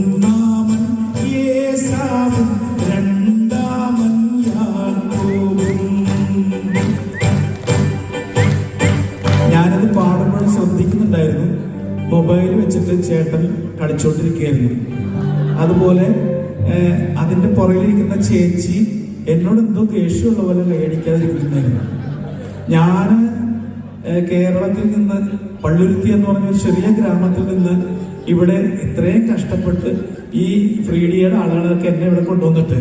ഒന്നാമൻ യേസാവും രണ്ടാമൻ യാക്കോബും ഞാനത് പാടുമ്പോൾ ശ്രദ്ധിക്കുന്നുണ്ടായിരുന്നു. മൊബൈൽ വെച്ചിട്ട് ചേട്ടൻ കളിച്ചോണ്ടിരിക്കുകയായിരുന്നു. അതുപോലെ അതിന്റെ പുറകിലിരിക്കുന്ന ചേച്ചി എന്നോട് എന്തോ ദേഷ്യമുള്ള പോലെ കൈയടിക്കാതിരിക്കുന്നുണ്ടായിരുന്നു. ഞാൻ കേരളത്തിൽ നിന്ന് പള്ളുരുത്തി എന്ന് പറഞ്ഞ ഒരു ചെറിയ ഗ്രാമത്തിൽ നിന്ന് ഇവിടെ ഇത്രയും കഷ്ടപ്പെട്ട് ഈ ഫ്രീഡിയുടെ ആളുകളൊക്കെ എന്നെ ഇവിടെ കൊണ്ടുവന്നിട്ട്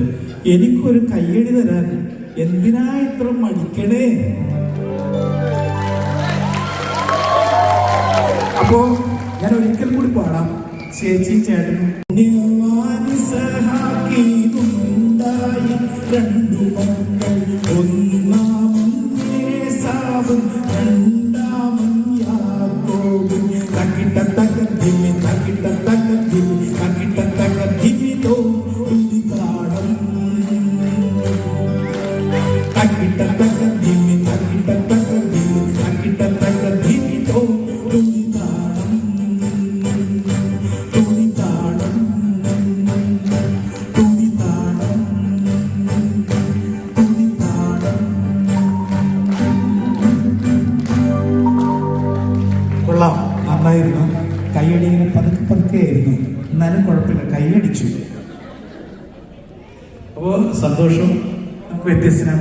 എനിക്കൊരു കയ്യടി തരാൻ എന്തിനാ ഇത്ര മടിക്കണേ? അപ്പോ ഞാൻ ഒരിക്കൽ കൂടി പാടാം. ചേച്ചി ചേട്ടൻ. രണ്ടു മക്കൾ തകർത്തിമി തക്കിട്ട തകർത്തിമി തക്കിട്ട തകർത്തിമി തോ തുടിതാടം തുടിതാടം തുടിതാടം തുടിതാടം കൊള്ളാം. നന്നായിരുന്നു. കൈയടി ഇങ്ങനെ പതുക്കെ പതുക്കെ ആയിരുന്നു. എന്നാലും കുഴപ്പമില്ല. കൈയടിച്ചു. അപ്പോൾ സന്തോഷം. വ്യത്യസ്തനായ